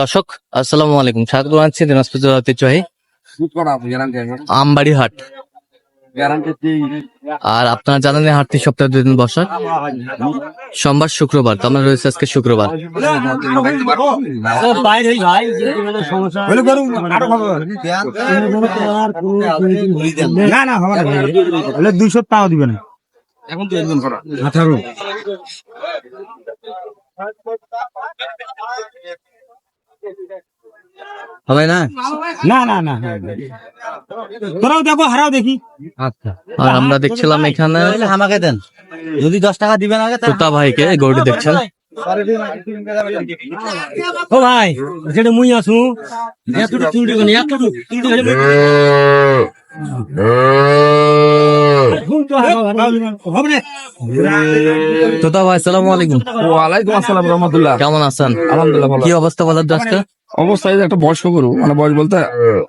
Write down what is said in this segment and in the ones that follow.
দর্শক আসসালামু আলাইকুম। স্বাগত জানাচ্ছি দিনাজপুর জেলা ঐতিহ্যবাহী আমবাড়ি হাট আর আপনারা জানেন হাটটি সপ্তাহে দুই দিন বসার সোমবার শুক্রবার তো আমরা রয়েছে আজকে শুক্রবার। না না হবে দুইশো টাকা দিবে না। এখন তো আঠারো। হবে না? না না না তোরাও দেখো হারাও দেখি। আচ্ছা আর আমরা দেখছিলাম এখানে আমাকে দেন। যদি দশ টাকা দিবেন আগে তোতা ভাইকে গরুটি দেখছেন? ও ভাই যেটা মুই আসু এতটুকু চুলটি কোন এতটুকু। হবে না। তোতা ভাই আসসালামু আলাইকুম। ওয়ালাইকুম আসসালাম রহমতুল্লাহ। কেমন আছেন? আলহামদুলিল্লাহ ভালো। কি অবস্থা বলার আজকে? অবস্থায় একটা বয়স্ক গরু মানে বয়স বলতে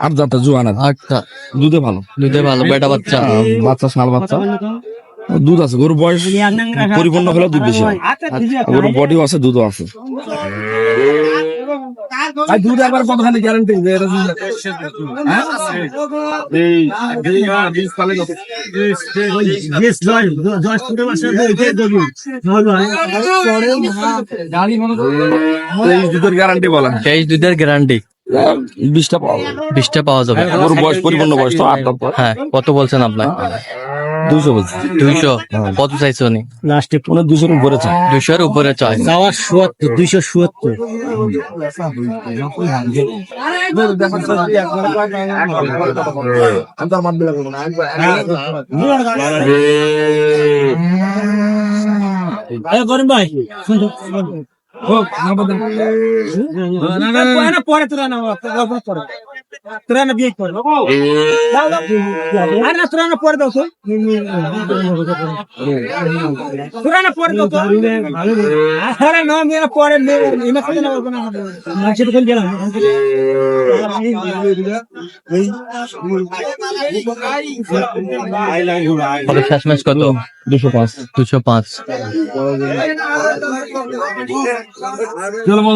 আট জুয়ান আচ্ছা। দুধে ভালো। দুধে ভালো বেটা বাচ্চা। বাচ্চা বাচ্চা। দুধ আছে গরু বয়স পরিপূর্ণ হলে দুধ বেশি হয়। গরু বডিও আছে দুধও আছে। আর দুধ একবার কতখানি গ্যারান্টি এই বীজ পালে কত? এই দুধের গ্যারান্টি বলা। তেইশ দুধের গ্যারান্টি বিশটা পাওয়া যাবে। বিশটা পাওয়া যাবে। গরু বয়স পরিপূর্ণ বয়স তো আট হ্যাঁ কত বলছেন আপনার? দুইশো বলছি। দুইশো। কত চাইছো উনি? লাস্টে মানে দুশোর উপরে চাই। দুইশোর উপরে চাই। যাওয়া সুয়াত্তর দুইশো সুয়াত্তর করিম ভাই না না না পরে তোরা না পরে। তোরা না বিয়ে করে আর না তোরা না পরে দাও তো তোরা না পরে দাও তো আরে না আমি পরে এমা করে না বলব না মাঝে তো গেলাম কত শেষ ম্যাচ কত? দুশো পাঁচ। দুশো পাঁচ। চলো বল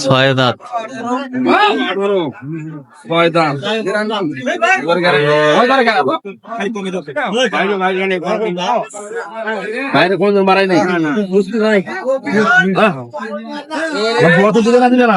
ছয় দাঁত। ছয় দাঁত? বাইরে কোনজন বাড়াই নাই? দিলে না।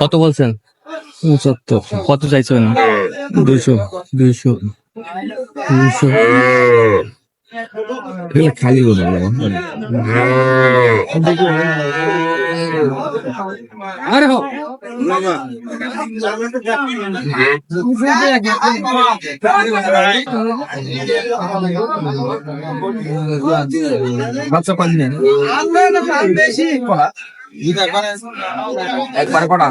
কত বলছেন? পঁচাত্তর। কত চাইছেন? দুশো দুইশো। দুইশো। এগুলো খালি হয়ে যাবে আরে হো বাচ্চা পানি নেন একবারে কটা?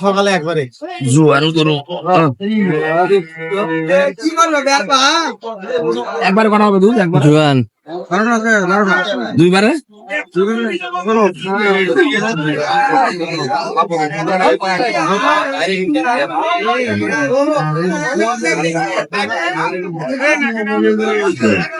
সকালে একবারে। জুয়ান করো একবারে কটা হবে দুধ একবার। জোয়ান। দুইবারে?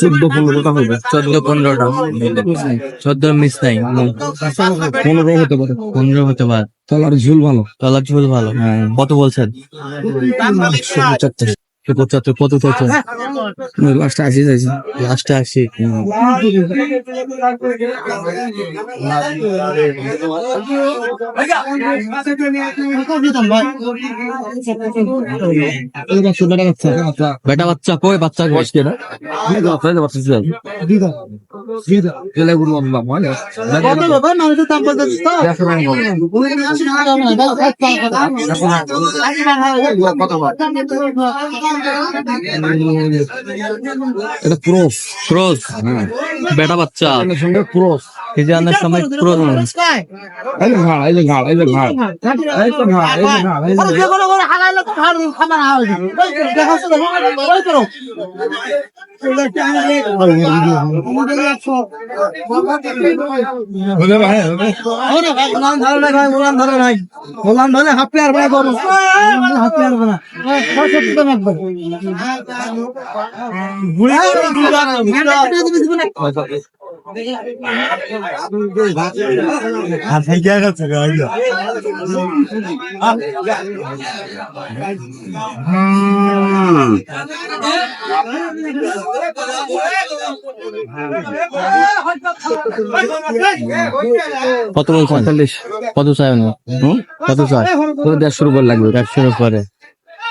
চোদ্দ পনেরোটা হবে চোদ্দ পনেরোটা চোদ্দ মিস নাই পনেরো হতে পারে পনেরো হতে পারে তলার ঝুল ভালো তলার ঝুল ভালো কত বলছেন পঁচাত্তর কত চাইছেন লাস্টে আসি যাইছে লাস্টে আসি বেটা বাচ্চা কই বাচ্চা কই এটা ক্রস। ক্রোজ বেটা বাচ্চা। সঙ্গে ক্রস এই যে আনার সময় ক্রোজ এই যে ঘাড় এই যে ঘাড় এই যে ঘাড়। এই তো ঘাড় এই যে ঘাড় এই যে হবে ভাই হবে কত পঁয়তাল্লিশ। কত না কত চাই দেড়শোর উপর লাগবে। একশোর উপরে।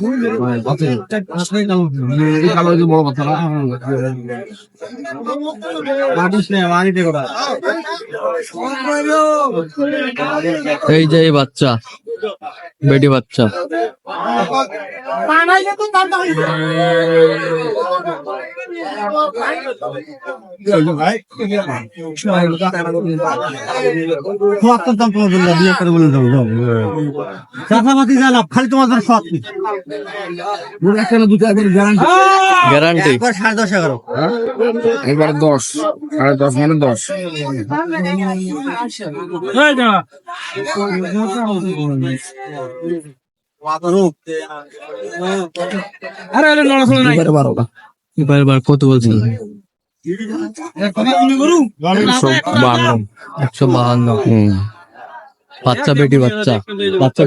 পনেরো পাঁচ এরকম বড় কথা এই যে বাচ্চা বেটি বাচ্চা। খালি তোমার সব এখানে দুটো একবার গ্যারান্টি গ্যারান্টি সাড়ে দশ এগারো একবার দশ সাড়ে দশ মানে দশ কত বলছেন একশো বাহান্ন বাচ্চা বেটি বাচ্চা। বাচ্চা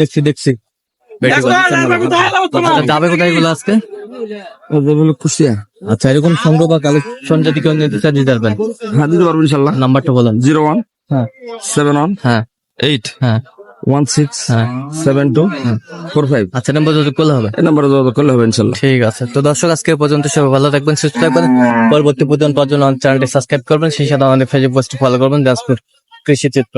দেখছি দেখছি যাবে কোথায় এগুলো আজকে আচ্ছা এরকম সংগ্রহ বা কালেকশন যদি কেউ নিতে দিতে পারবেন? হ্যাঁ দিতে পারব ইনশাল্লাহ নাম্বারটা বলেন জিরো ওয়ান। হ্যাঁ। Seven one. হ্যাঁ। এইট হ্যাঁ। One six seven two four five আচ্ছা নাম্বার যোগাযোগ করলে হবে? এই নাম্বারে যোগাযোগ করলে হবে ইনশাল্লাহ। ঠিক আছে তো দর্শক আজকে পর্যন্ত সবাই ভালো থাকবেন সুস্থ থাকবেন। পরবর্তী পর্যন্ত চ্যানেলটি সাবস্ক্রাইব করবেন সেই সাথে আমাদের ফেসবুক পোস্ট ফলো করবেন দাসপুর কৃষি চিত্র।